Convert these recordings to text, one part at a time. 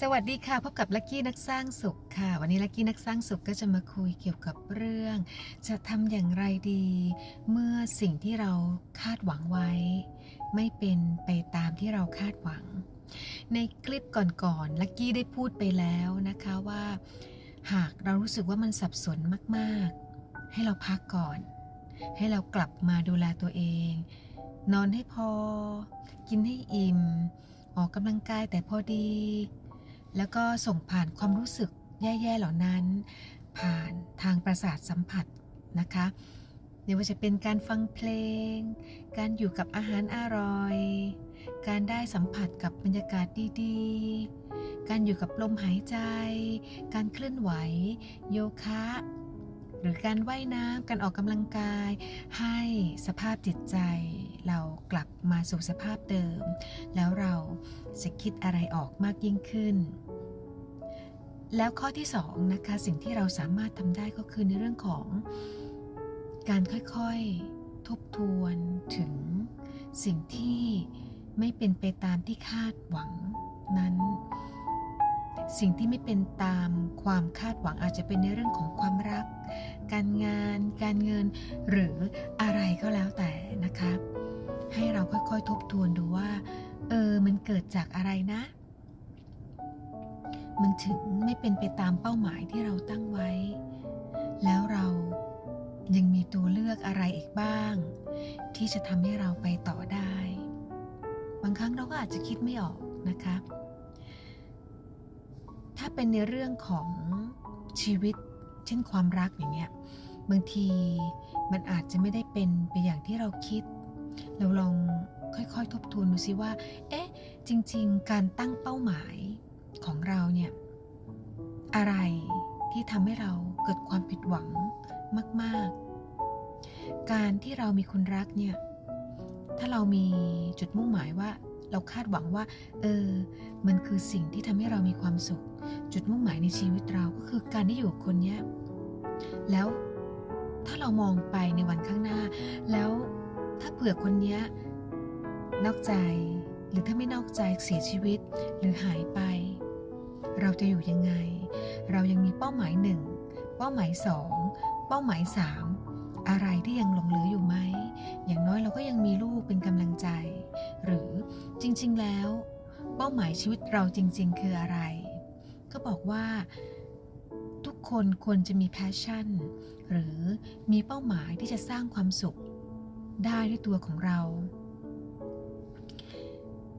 สวัสดีค่ะ พบกับลักกี้นักสร้างสุขค่ะ วันนี้ลักกี้นักสร้างสุขก็จะมาคุยเกี่ยวกับเรื่อง จะทำอย่างไรดี เมื่อสิ่งที่เราคาดหวังไว้ ไม่เป็นไปตามที่เราคาดหวัง ในคลิปก่อนๆลักกี้ได้พูดไปแล้วนะคะว่า หากเรารู้สึกว่ามันสับสนมากๆ ให้เราพักก่อน ให้เรากลับมาดูแลตัวเอง นอนให้พอ กินให้อิ่ม ออกกำลังกายแต่พอดี แล้วก็ส่งผ่านความรู้สึกแย่ๆเหล่านั้น ผ่านทางประสาทสัมผัสนะคะไม่ว่าจะเป็นการฟังเพลง การอยู่กับอาหารอร่อย การได้สัมผัสกับบรรยากาศดีๆ การอยู่กับลมหายใจ การเคลื่อนไหว โยคะ หรือการว่ายน้ำการออกกำลังกาย ให้สภาพจิตใจ เรากลับมาสู่สภาพเดิม แล้วเราจะคิดอะไรออกมากยิ่งขึ้น แล้วข้อที่สองนะคะสิ่งที่เราสามารถทำได้ก็คือในเรื่องของการค่อยๆทบทวนถึงสิ่งที่ไม่เป็นไปตามที่คาดหวังนั้น สิ่งที่ไม่เป็นตามความคาดหวังอาจจะเป็นในเรื่องของความรัก การงาน การเงิน หรืออะไรก็แล้วแต่นะคะ ค่อยๆ ทบทวนดูว่า เออ มันเกิดจากอะไรนะ มันถึงไม่เป็นไปตามเป้าหมายที่เราตั้งไว้ แล้วเรายังมีตัวเลือกอะไรอีกบ้าง ที่จะทำให้เราไปต่อได้ บางครั้งเราก็อาจจะคิดไม่ออกนะคะ ถ้าเป็นในเรื่องของชีวิต เช่นความรักอย่างเงี้ย บางทีมันอาจจะไม่ได้เป็นไปอย่างที่เราคิด เราลองค่อยๆ ทบทวนดูซิว่า เอ๊ะ จริง ๆ การตั้งเป้าหมายของเราเนี่ย อะไรที่ทำให้เราเกิดความผิดหวังมาก ๆ การที่เรามีคนรักเนี่ย ถ้าเรามีจุดมุ่งหมายว่าเราคาดหวังว่า เออ มันคือสิ่งที่ทำให้เรามีความสุข จุดมุ่งหมายในชีวิตเราก็คือการได้อยู่กับคนเนี้ย แล้วถ้าเรามองไปในวันข้างหน้า แล้ว ถ้าเผื่อคนเนี้ยนอกใจหรือถ้าไม่นอกใจเสียชีวิตหรือหายไป เราจะอยู่ยังไง เรายังมีเป้าหมายหนึ่งเป้าหมายสองเป้าหมายสามอะไรที่ยังหลงเหลืออยู่ไหม อย่างน้อยเราก็ยังมีลูกเป็นกำลังใจ หรือจริงๆแล้ว เป้าหมายชีวิตเราจริง ๆ คืออะไร ก็บอกว่าทุกคนควรจะมีแพชชั่น หรือมีเป้าหมายที่จะสร้างความสุข ได้ด้วยตัวของเรา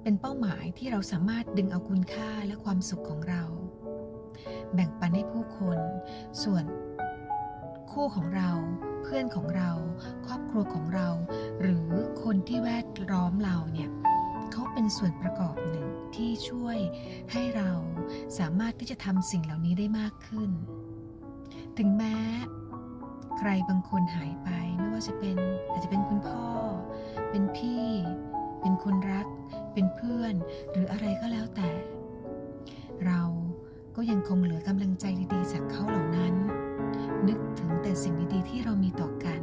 เป็นเป้าหมายที่เราสามารถดึงเอาคุณค่าและความสุขของเรา แบ่งปันให้ผู้คน ส่วนคู่ของเรา เพื่อนของเรา ครอบครัวของเรา หรือคนที่แวดล้อมเราเนี่ยเขาเป็นส่วนประกอบหนึ่งที่ช่วยให้เราสามารถที่จะทำสิ่งเหล่านี้ได้มากขึ้น ถึงแม้ ใครบางคนหายไป ว่าจะเป็นอาจจะเป็นคุณพ่อ เป็นพี่ เป็นคนรัก เป็นเพื่อน หรืออะไรก็แล้วแต่ เราก็ยังคงเหลือกำลังใจดีๆ จากเขาเหล่านั้น นึกถึงแต่สิ่งดีๆ ที่เรามีต่อกัน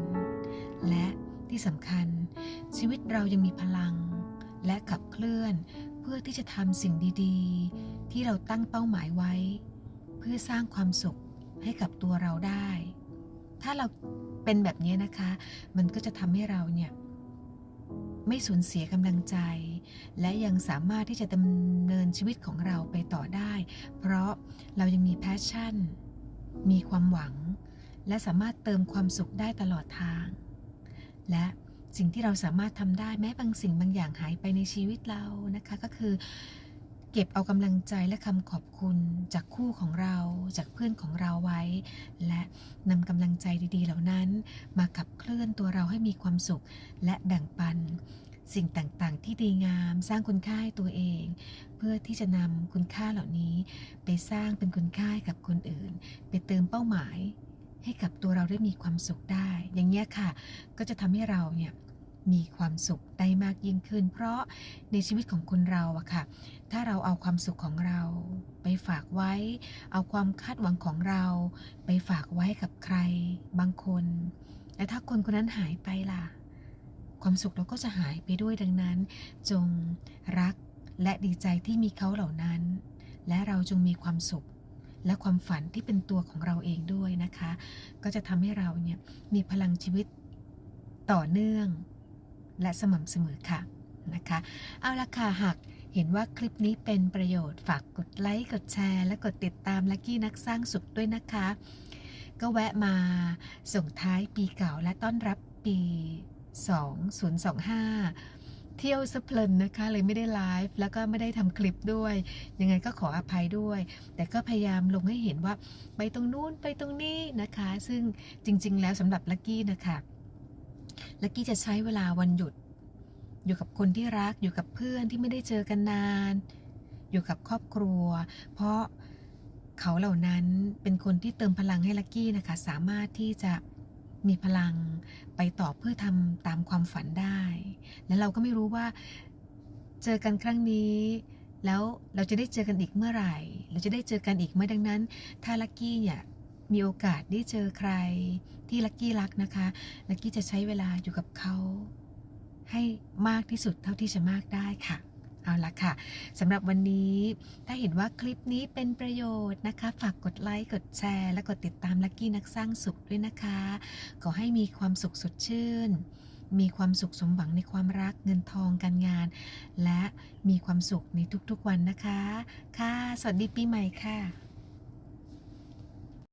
และที่สำคัญ ชีวิตเรายังมีพลัง และขับเคลื่อนเพื่อที่จะทำสิ่งดีๆ ที่เราตั้งเป้าหมายไว้ เพื่อสร้างความสุขให้กับตัวเราได้ ถ้าเรา เป็นแบบนี้นะคะ มันก็จะทำให้เราเนี่ยไม่สูญเสียกำลังใจ และยังสามารถที่จะดำเนินชีวิตของเราไปต่อได้ เพราะเรายังมีแพชชั่น มีความหวัง และสามารถเติมความสุขได้ตลอดทาง และสิ่งที่เราสามารถทำได้แม้บางสิ่งบางอย่างหายไปในชีวิตเรานะคะ ก็คือ เก็บเอากำลังใจและคำขอบคุณจากคู่ของเราจากเพื่อนของเราไว้ และนำกำลังใจดีๆ เหล่านั้น มาขับเคลื่อนตัวเราให้มีความสุข และแบ่งปัน สิ่งต่างๆ ที่ดีงามสร้างคุณค่าให้ตัวเอง เพื่อที่จะนำคุณค่าเหล่านี้ ไปสร้างเป็นคุณค่ากับคนอื่น ไปเติมเป้าหมาย ให้กับตัวเราได้มีความสุขได้ อย่างเงี้ยค่ะ ก็จะทำให้เราเนี่ย มีความสุขได้มากยิ่งขึ้น เพราะในชีวิตของคนเราอะค่ะ ถ้าเราเอาความสุขของเราไปฝากไว้ เอาความคาดหวังของเรา ไปฝากไว้กับใครบางคน และถ้าคนคนนั้นหายไปล่ะ ความสุขเราก็จะหายไปด้วยดังนั้น จงรักและดีใจที่มีเขาเหล่านั้น และเราจงมีความสุขและความฝันที่เป็นตัวของเราเองด้วยนะคะ ก็จะทำให้เราเนี่ยมีพลังชีวิตต่อเนื่อง และสม่ำเสมอค่ะนะคะ เอาละค่ะหากเห็นว่าคลิปนี้เป็นประโยชน์ฝากกดไลค์ กดแชร์ และกดติดตามลักกี้นักสร้างสุขด้วยนะคะ ก็แวะมาส่งท้ายปีเก่าและต้อนรับปี 2025 เที่ยวสะเพลินนะคะ เลยไม่ได้ไลฟ์แล้วก็ไม่ได้ทำคลิปด้วย ยังไงก็ขออภัยด้วย แต่ก็พยายามลงให้เห็นว่าไปตรงนู้นไปตรงนี้นะคะ ซึ่งจริง ๆ แล้วสำหรับลักกี้นะคะ ลักกี้จะใช้เวลาวันหยุด อยู่กับคนที่รักอยู่กับเพื่อนที่ไม่ได้เจอกันนาน อยู่กับครอบครัว เพราะเขาเหล่านั้นเป็นคนที่เติมพลังให้ลักกี้นะคะ สามารถที่จะมีพลังไปต่อเพื่อทำตามความฝันได้ และเราก็ไม่รู้ว่าเจอกันครั้งนี้ แล้วเราจะได้เจอกันอีกเมื่อไหร่ เราจะได้เจอกันอีกไหมดังนั้น ถ้าลักกี้เนี่ย มีโอกาสได้เจอใครที่ลักกี้รักนะคะ ลักกี้จะใช้เวลาอยู่กับเขา ให้มากที่สุดเท่าที่จะมากได้ค่ะ เอาละค่ะสำหรับวันนี้ถ้าเห็นว่าคลิปนี้เป็นประโยชน์นะคะ ฝากกดไลค์ กดแชร์ และกดติดตามลักกี้นักสร้างสุขด้วยนะคะ ขอให้มีความสุขสดชื่นมีความสุขสมหวังในความรักเงินทองการงาน และมีความสุขในทุกๆวันนะคะ ค่ะ สวัสดีปีใหม่ค่ะ